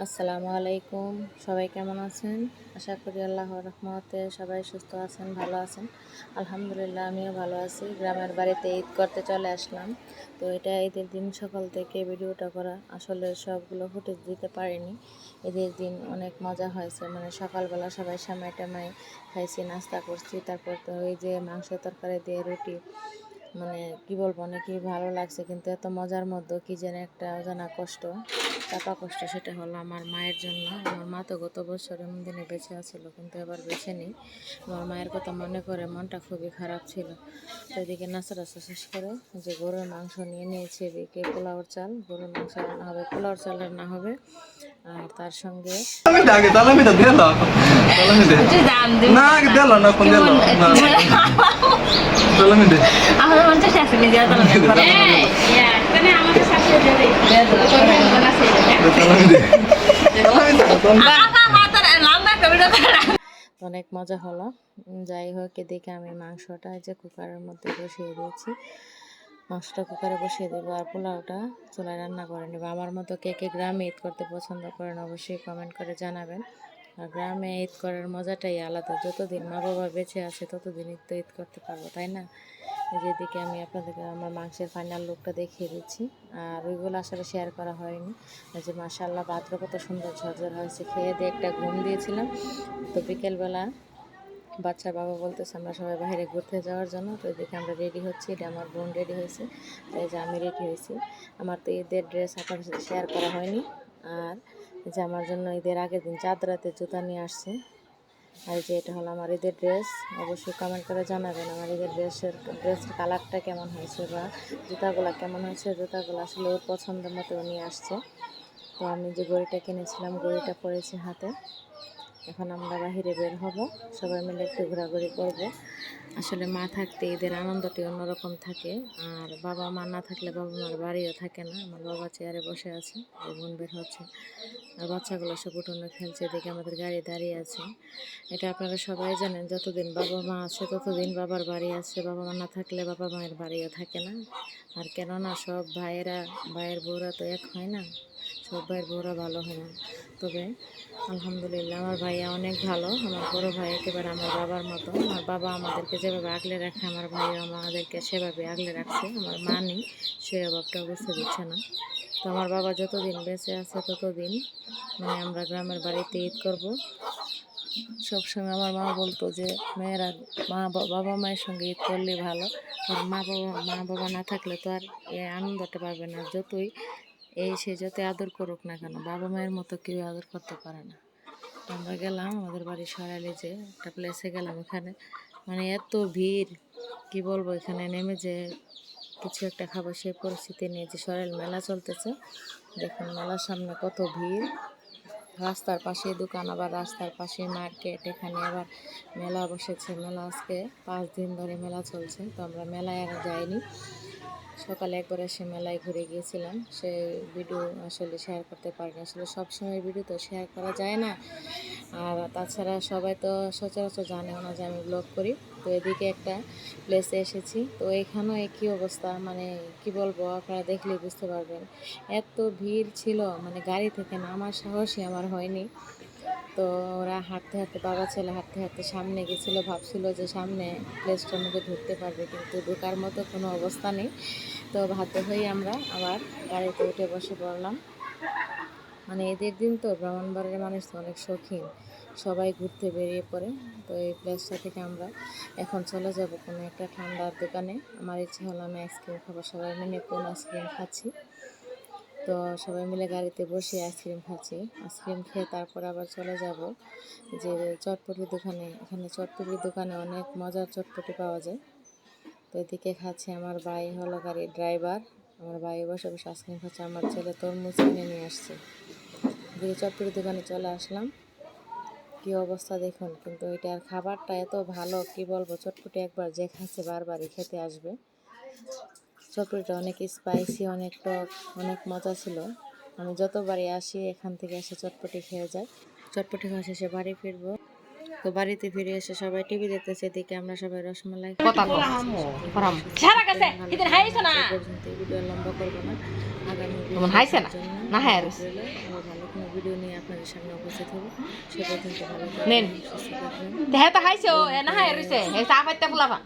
আসসালামু আলাইকুম। সবাই কেমন আছেন? আশা করি আল্লাহর রহমতে সবাই সুস্থ আছেন, ভালো আছেন। আলহামদুলিল্লাহ, আমিও ভালো আছি। গ্রামের বাড়িতে ঈদ করতে চলে আসলাম। তো এটা ঈদের দিন সকাল থেকে ভিডিওটা করা। আসলে সবগুলো ফুটেজ দিতে পারিনি। ঈদের দিন অনেক মজা হয়েছে। মানে সকালবেলা সবাই সামাই টামাই খাইছি, নাস্তা করছি। তারপর তো ওই যে মাংস তরকারি দিয়ে রুটি মানে কি বলব অনেকই ভালো লাগছে কিন্তু এত মজার মধ্যে কি যেন একটা অজানা কষ্ট চাপা কষ্ট সেটা হলো আমার মায়ের জন্য। আমার মা তো গত বছর এমন দিনে বেঁচে আছিল কিন্তু এবার বেছে নেই। আমার মায়ের কথা মনে করে মনটা খুবই খারাপ ছিল। তো এদিকে নাচা রাস্তা শেষ করে যে গরুর মাংস নিয়ে নিয়েছে এদিকে পোলাওর চাল গরুর মাংস রান্না হবে পোলাওর চাল রান্না হবে। আর তার সঙ্গে Talamide আগে তালামিদা দিল তালামিদে না আগে দিল না কোন দিল না তালামিদে আমাদের মনটা শেষ নিয়ে যাওয়া তালামিদে তালামিদে অনেক মজা হলো। যাই হোক এদিকে আমি মাংসটা এই যে কুকারের মধ্যে বসিয়ে দিয়েছি। মাংসটা কুকারে বসিয়ে দেবো আর পোলাওটা চুলায় রান্না করে নেব। আমার মতো কে কে গ্রামে ঈদ করতে পছন্দ করেন অবশ্যই কমেন্ট করে জানাবেন। আর গ্রামে ঈদ করার মজাটাই আলাদা। যতদিন মা বাবা বেঁচে আছে ততদিন ঈদ তো ঈদ করতে পারব, তাই না? এই যে আমি আপনাদেরকে আমার মাংসের ফাইনাল লুকটা দেখিয়ে দিচ্ছি। আর ওইগুলো আসলে শেয়ার করা হয়নি। যে মাসাল্লাহ ভাতটা কত সুন্দর ঝরঝর হয়েছে। খেয়ে দিয়ে একটা ঘুম দিয়েছিলাম। তো বিকেলবেলা বাচ্চার বাবা বলতেছে, আমরা সবাই বাইরে ঘুরতে যাওয়ার জন্য। তো এদিকে আমরা রেডি হচ্ছি, এটা আমার বোন রেডি হয়েছে। তাই যে আমি রেডি হয়েছি। আমার তো ঈদের ড্রেস আপনার সাথে শেয়ার করা হয়নি। আর যে আমার জন্য ঈদের আগের দিন চাঁদ রাতে জুতা নিয়ে আসছে। আর যে এটা হলো আমার ঈদের ড্রেস, অবশ্যই কমেন্ট করে জানাবেন আমার ঈদের ড্রেসের ড্রেসের কালারটা কেমন হয়েছে বা জুতাগুলো কেমন হয়েছে, জুতাগুলো আসলে ওর পছন্দ মতো নিয়ে আসছে। তো আমি যে গড়িটা কিনেছিলাম গড়িটা পরেছি হাতে। এখন আমরা বাহিরে বের হব। সবাই মিলে একটু ঘোরাঘুরি করব। আসলে মা থাকতে এদের আনন্দটি অন্যরকম থাকে। আর বাবা মা না থাকলে বাবা মার বাড়িও থাকে না। আমার বাবা চেয়ারে বসে আছে বোন বের হচ্ছে। আর বাচ্চাগুলো সব উঠোনে খেলছে, এদিকে আমাদের গাড়ি দাঁড়িয়ে আছে। এটা আপনারা সবাই জানেন, যতদিন বাবা মা আছে, ততদিন বাবার বাড়ি আছে। বাবা মা না থাকলে বাবা মায়ের বাড়িও থাকে না। আর কেননা সব ভাইয়েরা, ভাইয়ের বউরা তো এক হয় না। সব ভাইয়ের বউরা ভালো হয় না। তবে আলহামদুলিল্লাহ আমার ভাইয়া অনেক ভালো। আমার বড় ভাই একেবারে আমার বাবার মতো। আমার বাবা আমাদেরকে যেভাবে আগলে রাখে, আমার ভাইও আমাদেরকে সেভাবে আগলে রাখছে। আমার মা নেই, সে অভাবটা বুঝতে দিচ্ছে না। তো আমার বাবা যতদিন বেঁচে আছে ততদিন মানে আমরা গ্রামের বাড়িতে ঈদ করব। সবসময় আমার মা বলতো যে, মেয়েরা, মা বাবা মায়ের সঙ্গে ঈদ করলে ভালো। কারণ মা বাবা মা বাবা না থাকলে তো আর এই আনন্দটা পাবে না। যতই এই সে যাতে আদর করুক না কেন, বাবা মায়ের মতো কেউ আদর করতে পারে না। আমরা গেলাম, আমাদের বাড়ি সরাইলে যে একটা প্লেসে গেলাম এখানে মানে এত ভিড়, কি বলব, এখানে নেমে যে কিছু একটা খাবার সে পরিস্থিতি নিয়ে যে সরাইল মেলা চলতেছে। দেখুন, মেলার সামনে কত ভিড়। রাস্তার পাশে দোকান, আবার রাস্তার পাশে মার্কেট, এখানে আবার মেলা বসেছে। মেলা আজকে পাঁচ দিন ধরে মেলা চলছে, তো আমরা মেলায় আর যাইনি। সকালে একবার এসে মেলায় ঘুরে গিয়েছিলাম। সেই ভিডিও আসলে শেয়ার করতে পারিনি। আসলে সবসময় ভিডিও তো শেয়ার করা যায় না। আর তাছাড়া সবাই তো সচরাচর জানেও না যে আমি ব্লগ করি। তো এদিকে একটা প্লেসে এসেছি। তো এখানেও একই অবস্থা। মানে কি বলব, আপনারা দেখলেই বুঝতে পারবেন। এত ভিড় ছিল মানে গাড়ি থেকে নামার সাহসই আমার হয়নি। তো ওরা হাঁটতে হাঁটতে, বাবা ছেলে হাঁটতে হাঁটতে সামনে গেছিল, ভাবছিল যে সামনে প্লেসটার মধ্যে ঢুকতে পারবে, কিন্তু ঢোকার মতো কোনো অবস্থা নেই। তো ভাতে হয়ে আমরা আবার গাড়িতে উঠে বসে পড়লাম। মানে এদের দিন তো ব্রাহ্মণবাড়ির মানুষ তো অনেক শৌখিন, সবাই ঘুরতে বেরিয়ে পড়ে। তো এই প্লেসটা থেকে আমরা এখন চলে যাব কোনো একটা ঠান্ডার দোকানে। আমার ইচ্ছে হলো আমি আইসক্রিম খাব, সবাই মিলে কোন আইসক্রিম খাচ্ছি। তো সবাই মিলে গাড়িতে বসে আইসক্রিম খাচ্ছি। আইসক্রিম খেয়ে তারপর আবার চলে যাব। যে চটপটির দোকানে, এখানে চটপটির দোকানে অনেক মজার চটপটি পাওয়া যায়। তো এদিকে খাচ্ছে আমার ভাই, হলো গাড়ির ড্রাইভার। আমার ভাই বসে বসে আইসক্রিম খাচ্ছে, আমার ছেলে তরমুজ কিনে নিয়ে আসছে। এদিকে চটপটির দোকানে চলে আসলাম। কি অবস্থা দেখুন, কিন্তু এটার খাবারটা এত ভালো, কি বলব? চটপটি একবার যে খাচ্ছে বারবারই খেতে আসবে। চটপটিটা অনেক স্পাইসি অনেক টক অনেক মজা ছিল। আমি যতবারই আসি এখান থেকে এসে চটপটি খেয়ে যাই। চটপটি খাওয়া শেষে বাড়ি ফিরবো। তো বাড়িতে ফিরে এসে সবাই টিভি দেখতেছে এদিকে আমরা সবাই রসমালাই ভিডিও লম্বা করব না। হাইছে না? না হাই আর রইল আবার ভালো কোনো ভিডিও নিয়ে আপনাদের সামনে উপস্থিত হব। সে পর্যন্ত ভালো নেন। তো হাইছো না হাই রইছে চা পাইতে ফুলাবা